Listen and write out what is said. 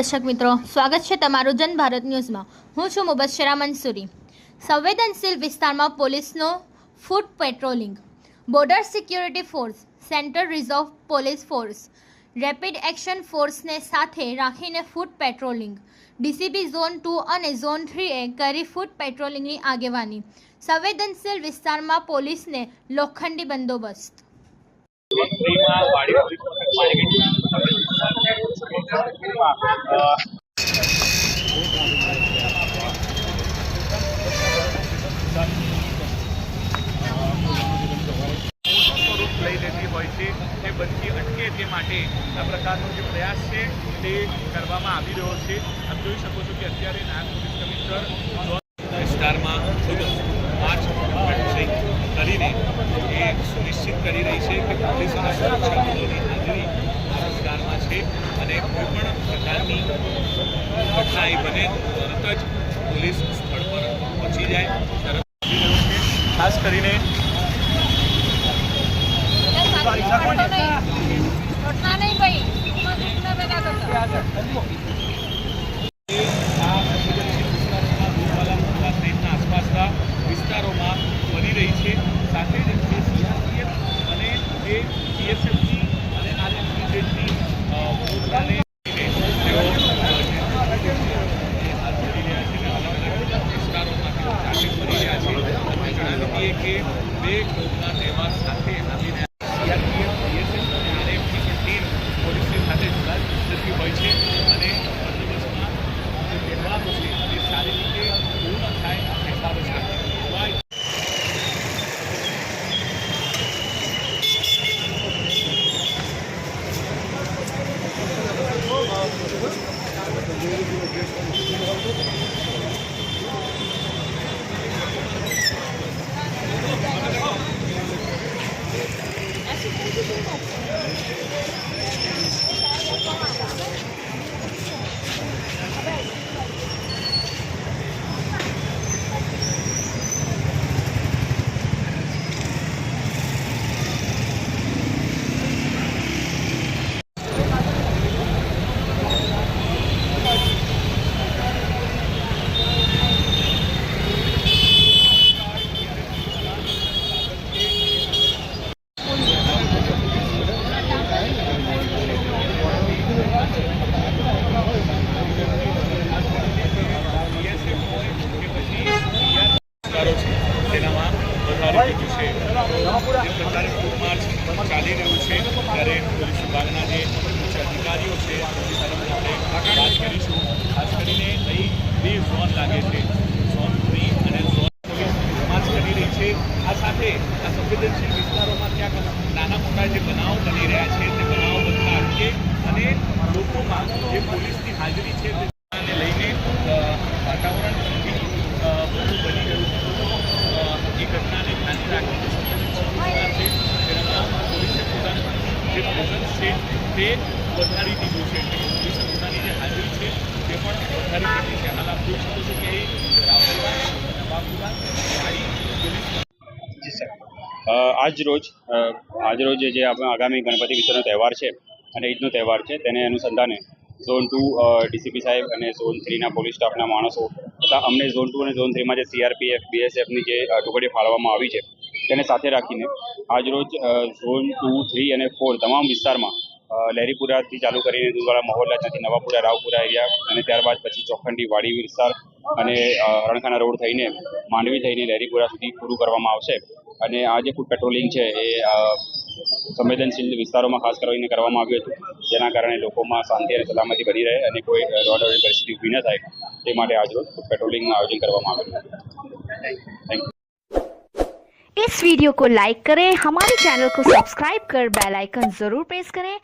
દર્શક મિત્રો, સ્વાગત છે તમારું જન ભારત ન્યૂઝમાં. હું છું મુબશરા મંસૂરી. સંવેદનશીલ વિસ્તારમાં પોલીસનો foot patrolling. Border security force, central reserve police force. Rapid action ફોર્સને સાથે રાખીને foot patrolling. DCB zone two અને ઝોન થ્રીએ કરી ફૂટ પેટ્રોલિંગની આગેવાની. સંવેદનશીલ વિસ્તારમાં પોલીસને લોખંડી બંદોબસ્ત. એ બનતી અટકે તે માટે આ પ્રકારનો જે પ્રયાસ છે તે કરવામાં આવી રહ્યો છે આપ જોઈ શકો છો કે અત્યારે નાયબ પોલીસ કમિશનર વિસ્તારમાં પાંચ કરીને એ સુનિશ્ચિત કરી રહી છે કે પોલીસ અને સુરક્ષા વિસ્તારમાં છે અને કોઈ પણ પ્રકારની ઘટના બને તરત જ પોલીસ સ્થળ પર પહોંચી જાય. ખાસ કરીને આસપાસના વિસ્તારોમાં બની રહી છે. સાથે જ સીઆરપીએફ અને જે બીએસએફની અને આરએફની પોતાને તેઓ અ, જે હાથ ધરી રહ્યા છે અને અલગ અલગ વિસ્તારોમાં તેઓ ચાલી ફરી રહ્યા છે અમે જણાવી દઈએ કે બે કોમના તહેવાર સાથે આવી રહ્યા સીઆરપીએફ બીએસએફ અને આરએફની પણ ટીમ પોલીસની સાથે જોડાઈ જતી હોય છે અને બંદોબસ્તમાં જે તહેવારો છે તે સારી રીતે પૂર્ણ થાય આ તહેવારો સાથે ઉજવાય વિસ્તારો છે તેનામાં વધારે થયું છે જે પ્રકારે ફૂડ માર્ચ ચાલી રહ્યું છે. ત્યારે પોલીસ વિભાગના જે ઉચ્ચ અધિકારીઓ છે, તેમની સાથે વાત કરીશું. ખાસ કરીને અહીં બે ઝોન લાગે છે ઝોન થ્રી અને ઝોન પોલીસ માર્ચ કરી રહી છે આ સાથે આ સંવેદનશીલ વિસ્તારોમાં ક્યાંક નાના મોટા જે બનાવો બની રહ્યા છે તે બનાવો બનતા અટકે અને લોકોમાં જે પોલીસની હાજરી છે તે લઈને અ, વાતાવરણ ઠંડી અ, બધું બની ગયું છે તો અ, એ ઘટનાને ધ્યાને રાખીને સંવેદનશીલ વિસ્તાર છે તેનામાં પોલીસે પોતાનું જે પ્રેઝન્સ છે તે વધારી દીધું છે. મોદી સરકારની જે હાજરી છે, તે પણ વધારી દીધી છે. હાલ આપ જોઈ શકો છો કે આજ રોજ આજ રોજ જે આપણે આગામી ગણપતિ વિસર્જનનો તહેવાર છે, અને ઈદનો તહેવાર છે, તેને અનુસંધાને ઝોન ટુ ડીસીપી સાહેબ અને ઝોન થ્રીના પોલીસ સ્ટાફના માણસો તથા અમને ઝોન ટુ અને ઝોન થ્રીમાં જે સીઆરપીએફ, બીએસએફની જે ટુકડી ફાળવવામાં આવી છે, તેને સાથે રાખીને આજ રોજ ઝોન ટુ, થ્રી અને ફોર તમામ વિસ્તારમાં લહેરીપુરાથી ચાલુ કરીને દૂધવાળા મહોલ્લા ત્યાંથી નવાપુરા રાવપુરા એરિયા અને ત્યારબાદ પછી ચોખંડી વાડી વિસ્તાર અને અ, રણખાના રોડ થઈને માંડવી થઈને લહેરીપુરા સુધી પૂરું કરવામાં આવશે અને આ જે ફૂડ પેટ્રોલિંગ છે એ અ, સંવેદનશીલ વિસ્તારોમાં ખાસ કરીને કરવામાં આવ્યું હતું જેના કારણે લોકોમાં શાંતિ અને સલામતી બની રહે અને કોઈ રોડ પરિસ્થિતિ ઊભી ન થાય તે માટે આજરોજ ફૂડ પેટ્રોલિંગનું આયોજન કરવામાં આવેલું હતું થેન્ક યુ इस वीडियो को लाइक करें हमारे चैनल को सब्सक्राइब कर बेल आइकन जरूर प्रेस करें